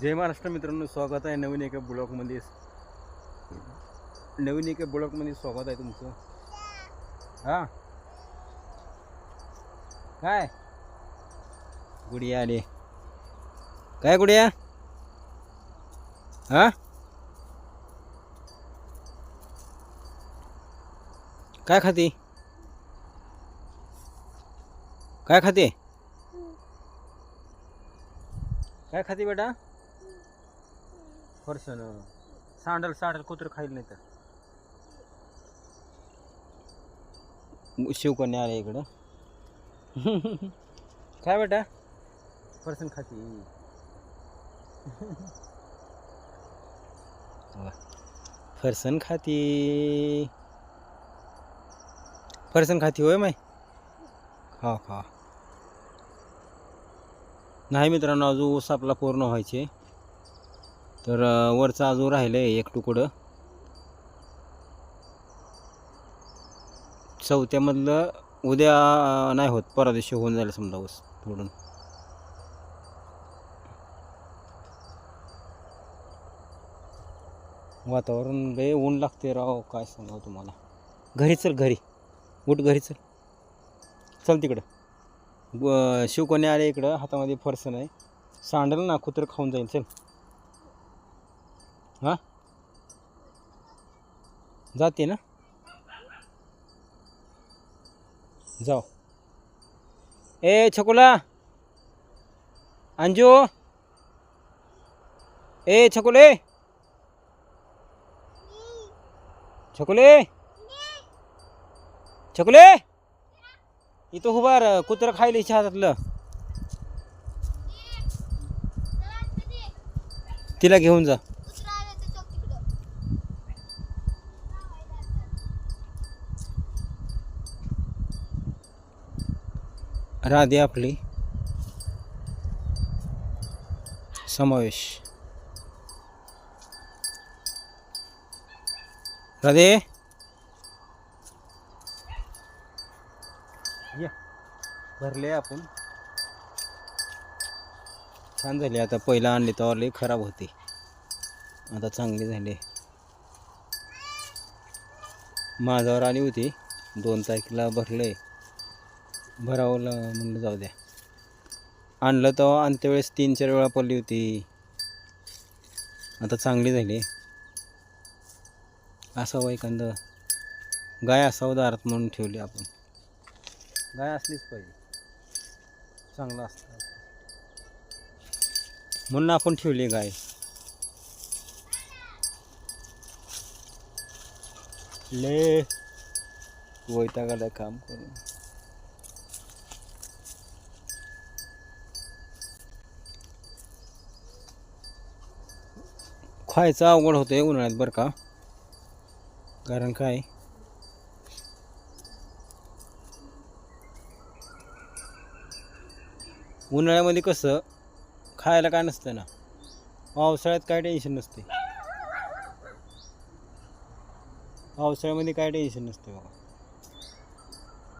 जय महाराष्ट्र मित्रांनो स्वागत आहे नवीन एका ब्लॉगमध्ये. नवीन एका ब्लॉगमध्ये स्वागत आहे तुमचं. हा? काय? गुडिया आली. काय गुडिया? हा? काय खाती? काय खाते? काय खाते बेटा? फरसन सांडल सांडल कुत्र खाईल नाही तर. शिवकन्या आले इकडं? काय बेटा? फरसन खाते. फरसन खाती. फरसन खाती होय माय खा खा नाही मित्रांनो अजून ऊस आपला पूर्ण व्हायचे. तर वरचा वरचं अजून राहिलं आहे एक तुकडं चौथ्यामधलं उद्या नाही होत. परवा दिवशी होऊन जाईल समजा ऊस तोडून. वातावरण लय ऊन लागते राव. काय सांगावं तुम्हाला? घरी चल घरी. उठ घरी चल. चल तिकडं. ब- शिवकोणी आले इकडं. हातामध्ये फरसन आहे सांडलं ना कुत्र खाऊन जाईल. चल. हां? जाते ना? जाओ ए छकुला! अंजू! ए छकुले! छकुले! छकुले! इथं उभार कुत्र खायला इच्छा हातातलं. तिला घेऊन जा. राधे आपली. समावेश. राधे. या. भरले आपण. छान झाले. आता पहिला आणले तर लई खराब होते. आता चांगले झाले. माझ्यावर आली होती. दोन तारखेला भरले भरावंला म्हणलं जाऊ द्या. आणलं तर अंत्यवेळेस तीन चार वेळा पडली होती. आता चांगली झाली. असावं एखादं. गाय असावं दारात म्हणून ठेवली आपण. गाय असलीच पाहिजे. चांगलं असतं. म्हणून आपण ठेवली गाय. ले. वैतागाला काम करून. खायचं अवघड होतं आहे उन्हाळ्यात बरं का. कारण काय? उन्हाळ्यामध्ये कसं खायला काय नसतं ना. पावसाळ्यात काय टेन्शन नसते पावसाळ्यामध्ये काय टेन्शन नसते बघा.